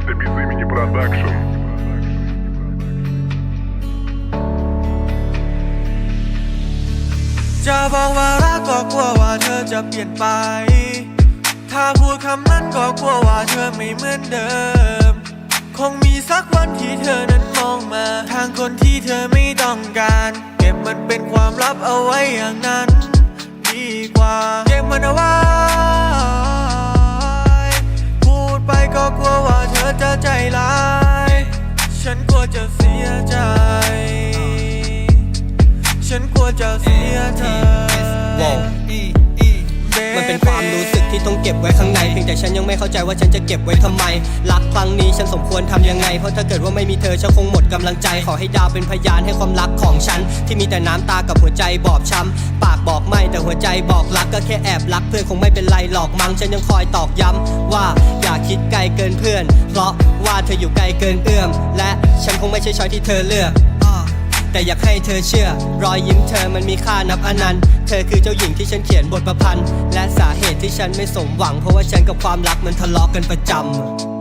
это без имени продакшн. จะบอกว่ารักก็กลัวว่าเธอจะเปลี่ยนไป ถ้าพูดคำนั้นก็กลัวว่าเธอไม่เหมือนเดิม คงมีสักวันที่เธอนั้นมองมา ทางคนที่เธอไม่ต้องการ เก็บมันเป็นความลับเอาไว้อย่างนั้น วจะเสียใจ ฉันกลัวจะเสียเธอ มันเป็นความรู้สึกที่ต้องเก็บไว้ข้างใน เพียงแต่ฉันยังไม่เข้าใจว่าฉันจะเก็บไว้ทำไม รักครั้งนี้ฉันสมควรทำยังไง เพราะถ้าเกิดว่าไม่มีเธอฉันคงหมดกำลังใจ ขอให้ดาวเป็นพยานให้ความรักของฉัน ที่มีแต่น้ำตากับหัวใจบอบช้ำปากบอกไม่แต่หัวใจบอกรักก็แค่แอบรักเพื่อนคงไม่เป็นไรหรอกมั้งฉันยังคอยตอกย้ำว่าอย่า คิดไกลเกินเพื่อน เพราะว่าเธออยู่ไกลเกินเอื้อม และฉันคงไม่ใช่ช้อยที่เธอเลือกแต่อยากให้เธอเชื่อ รอยยิ้มเธอมันมีค่านับอนันต์ เธอคือเจ้าหญิงที่ฉันเขียนบทประพันธ์ และสาเหตุที่ฉันไม่สมหวัง เพราะว่าฉันกับความรักมันทะเลาะกันประจำ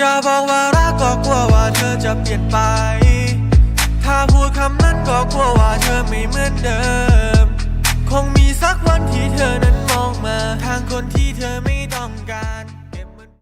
จะบอกว่ารักก็กลัวว่าเธอจะเปลี่ยนไป ถ้าพูดคำนั้นก็กลัวว่าเธอไม่เหมือนเดิม